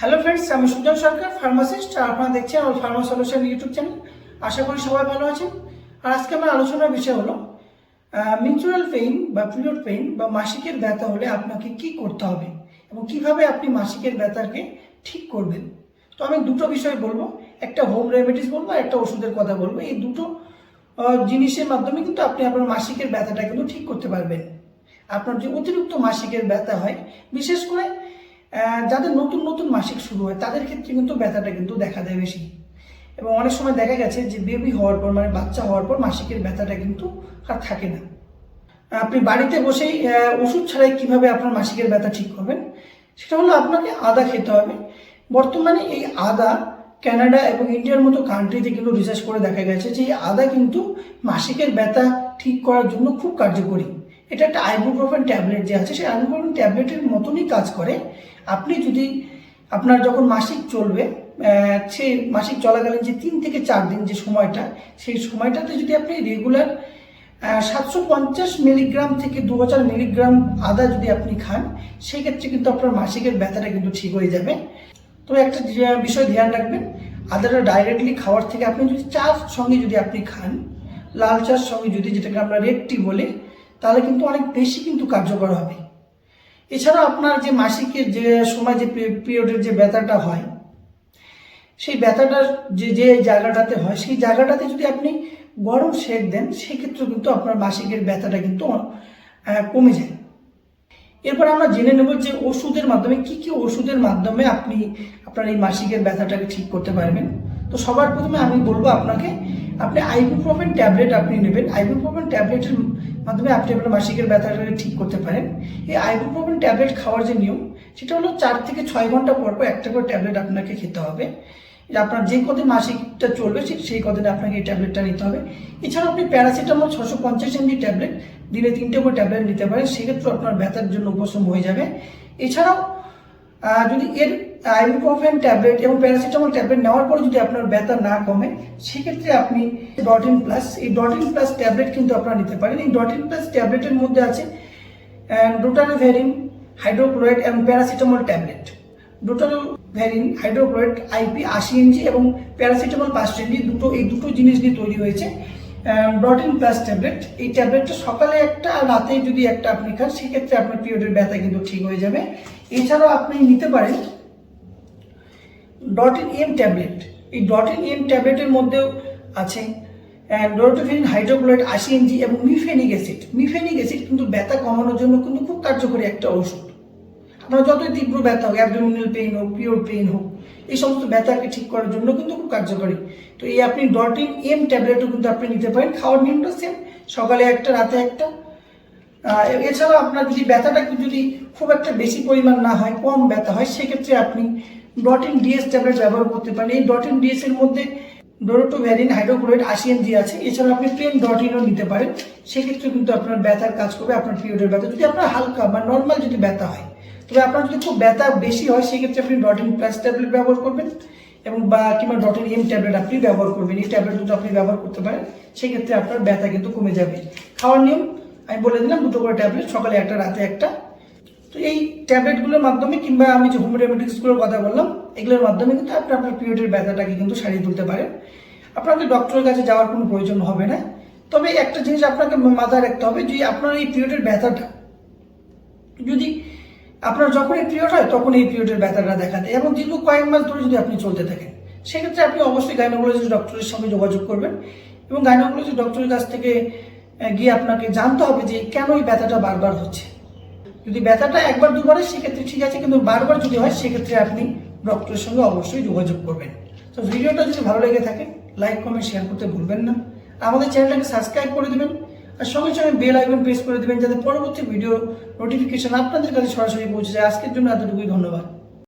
Hello friends আমি সুজন সরকার pharmacist আপনারা দেখছেন আমার ফার্মা সলিউশন ইউটিউব চ্যানেল আশা করি সবাই ভালো আছেন। আর আজকে আমার আলোচনার বিষয় হলো মিনচুরাল পেইন বা পিরিয়ড পেইন বা মাসিকের ব্যথা হলে আপনাকে কি করতে হবে এবং কীভাবে আপনি মাসিকের ব্যথাকে ঠিক করবেন। তো আমি দুটো বিষয় বলব, একটা হোম রেমেডিস বলব একটা ওষুধের কথা বলব। এই দুটো জিনিসের মাধ্যমে কিন্তু আপনি আপনার মাসিকের ব্যথাটা কিন্তু ঠিক করতে পারবেন। আপনার যে অতিরিক্ত মাসিকের ব্যথা হয়, বিশেষ করে যাদের নতুন নতুন মাসিক শুরু হয়, তাদের ক্ষেত্রে কিন্তু ব্যথাটা কিন্তু দেখা দেয় বেশি। এবং অনেক সময় দেখা গেছে যে বেবি হওয়ার পর মানে বাচ্চা হওয়ার পর মাসিকের ব্যথাটা কিন্তু আর থাকে না। আপনি বাড়িতে বসেই ওষুধ ছাড়াই কীভাবে আপনার মাসিকের ব্যথা ঠিক করবেন, সেটা হলো আপনাকে আদা খেতে হবে। বর্তমানে এই আদা কানাডা এবং ইন্ডিয়ার মতো কান্ট্রিতে কিন্তু রিসার্চ করে দেখা গেছে যে, এই আদা কিন্তু মাসিকের ব্যথা ঠিক করার জন্য খুব কার্যকরী। এটা একটা আইবুপ্রোফেন ট্যাবলেট যে আছে, সেই আইবুপ্রোফেন ট্যাবলেটের মতনই কাজ করে। আপনি যদি আপনার যখন মাসিক চলবে সে মাসিক চলাকালীন যে তিন থেকে চার দিন যে সময়টা, সেই সময়টাতে যদি আপনি রেগুলার সাতশো পঞ্চাশ মিলিগ্রাম থেকে দু হাজার মিলিগ্রাম আদা যদি আপনি খান সেই ক্ষেত্রে কিন্তু আপনার মাসিকের ব্যথাটা কিন্তু ঠিক হয়ে যাবে। তো একটা বিষয় ধ্যান রাখবেন, আদাটা ডাইরেক্টলি খাওয়ার থেকে আপনি যদি চার সঙ্গে যদি আপনি খান, লাল চার সঙ্গে যদি যেটাকে আমরা রেড টি বলি তাহলে কিন্তু অনেক বেশি কিন্তু কার্যকর হবে। এছাড়া আপনার যে মাসিকের যে সময় যে পিরিয়ডের যে ব্যথাটা হয়, সেই ব্যথাটার যে যে জায়গাটাতে হয়, সেই জায়গাটাতে যদি আপনি গরম সেক দেন, সেক্ষেত্রেও কিন্তু আপনার মাসিকের ব্যথাটা কিন্তু কমে যায়। এরপর আমরা জেনে নেব যে ওষুধের মাধ্যমে কি কি ওষুধের মাধ্যমে আপনি আপনার এই মাসিকের ব্যথাটাকে ঠিক করতে পারবেন। তো সবার প্রথমে আমি বলব আপনাকে, আপনি আইবুপ্রোফেন ট্যাবলেট আপনি নেবেন। আইবুপ্রোফেন ট্যাবলেটের মাধ্যমে আপনি আপনার মাসিকের ব্যথাটাকে ঠিক করতে পারেন। এই আইবুপ্রোফেন ট্যাবলেট খাওয়ার যে নিয়ম, সেটা হলো চার থেকে ছয় ঘণ্টা পর পর একটা করে ট্যাবলেট আপনাকে খেতে হবে। আপনার যে কদিন মাসিকটা চলবে সেই কদিনে আপনাকে এই ট্যাবলেটটা নিতে হবে। এছাড়াও আপনি প্যারাসিটামল ছশো পঞ্চাশ এমজি ট্যাবলেট দিনে তিনটে করে ট্যাবলেট নিতে পারেন সেক্ষেত্রে আপনার ব্যথার জন্য উপশম হয়ে যাবে। এছাড়াও যদি এর আইবুপ্রোফেন ট্যাবলেট এবং প্যারাসিটামল ট্যাবলেট নেওয়ার পরে যদি আপনার ব্যথা না কমে, সেক্ষেত্রে আপনি ডটিন প্লাস এই ডটিন প্লাস ট্যাবলেট কিন্তু আপনারা নিতে পারেন। এই ডটিন প্লাস ট্যাবলেটের মধ্যে আছে ডোটানোভেরিন হাইড্রোক্লোরাইড এবং paracetamol tablet drotaverine hydrochloride IP আশি ইঞ্চি এবং প্যারাসিটামল পাঁচশো ইঞ্চি দুটো, এই দুটো জিনিস দিয়ে তৈরি হয়েছে। ডটিন প্লাস ট্যাবলেট এই ট্যাবলেটটা সকালে একটা আর রাতে যদি একটা আপনি খান, সেক্ষেত্রে আপনার পিরিয়ডের ব্যথা কিন্তু ঠিক হয়ে যাবে। এছাড়াও আপনি নিতে পারেন ডটিন এম ট্যাবলেট। এই ডটিন এম ট্যাবলেটের মধ্যেও আছে ডোরোটোফিন হাইড্রোক্লোরাইড আশি এমজি এবং মিফেনিক অ্যাসিড। মিফেনিক অ্যাসিড কিন্তু ব্যথা কমানোর জন্য কিন্তু খুব কার্যকরী একটা ওষুধ আপনার যতই তীব্র ব্যথা হোক অ্যাবডোমিনাল পেইন হোক পিওর পেইন হোক, এই সমস্ত ব্যথাকে ঠিক করার জন্য কিন্তু খুব কার্যকরী। তো এই আপনি ডটিন এম ট্যাবলেটও কিন্তু আপনি নিতে পারেন। খাওয়ার নিয়মটা সেম সকালে একটা, রাতে একটা আহ, এছাড়াও আপনার যদি ব্যথাটা যদি খুব একটা বেশি পরিমাণ না হয় কম ব্যথা হয় সেক্ষেত্রে আপনি ডটিন ডিএস ট্যাবলেট ব্যবহার করতে পারেন। এই ডটিন ডিএস এর মধ্যে ডোরোটোভ্যারিন হাইড্রোক্লোরাইড আশি এমজি আছে। এছাড়া আপনি প্লেন ডটিনও নিতে পারেন। সেক্ষেত্রে কিন্তু আপনার ব্যথার কাজ করবে আপনার পিরিয়ডের ব্যথা। যদি আপনার হালকা বা নর্মাল যদি ব্যথা হয় তবে আপনার যদি খুব ব্যথা বেশি হয় সেক্ষেত্রে আপনি ডটিন প্লাস ট্যাবলেট ব্যবহার করবেন এবং বা কিংবা ডটিন এম ট্যাবলেট আপনি ব্যবহার করবেন। এই ট্যাবলেট দুটো আপনি ব্যবহার করতে পারেন। সেক্ষেত্রে আপনার ব্যথা কিন্তু কমে যাবে। খাওয়ার নিয়ম আমি বলে দিলাম দুটো করে ট্যাবলেট, সকালে একটা, রাতে একটা। তো এই ট্যাবলেটগুলোর মাধ্যমে কিংবা আমি যে হোম রেমেডিসগুলোর কথা বললাম, এগুলোর মাধ্যমে কিন্তু আপনি আপনার পিরিয়ডের ব্যথাটাকে কিন্তু সারিয়ে তুলতে পারেন আপনাকে ডক্টরের কাছে যাওয়ার কোনো প্রয়োজন হবে না। তবে একটা জিনিস আপনাকে মাথায় রাখতে হবে যে আপনার এই পিরিয়ডের ব্যথাটা, যদি আপনার যখন এই পিরিয়ড হয়, তখন এই পিরিয়ডের ব্যথাটা দেখা দেয়। এবং দীর্ঘ কয়েক মাস ধরে যদি আপনি চলতে থাকেন, সেক্ষেত্রে আপনি অবশ্যই গাইনোকোলজিস্ট ডক্টরের সঙ্গে যোগাযোগ করবেন। এবং গাইনোকোলজিস্ট ডক্টরের কাছ থেকে গিয়ে আপনাকে জানতে হবে যে কেন এই ব্যথাটা বারবার হচ্ছে। যদি ব্যথাটা একবার দুবারে সেক্ষেত্রে ঠিক আছে, কিন্তু বারবার যদি হয়, সেক্ষেত্রে আপনি ডক্টরের সঙ্গে অবশ্যই যোগাযোগ করবেন। তো ভিডিওটা যদি ভালো লেগে থাকে, লাইক, কমেন্ট, শেয়ার করতে ভুলবেন না। আমাদের চ্যানেলটাকে সাবস্ক্রাইব করে দেবেন, আর সঙ্গে সঙ্গে বেল আইকন প্রেস করে দেবেন, যাতে পরবর্তী ভিডিও নোটিফিকেশন আপনাদের কাছে সরাসরি পৌঁছে যায়। আজকের জন্য এতটুকুই, ধন্যবাদ।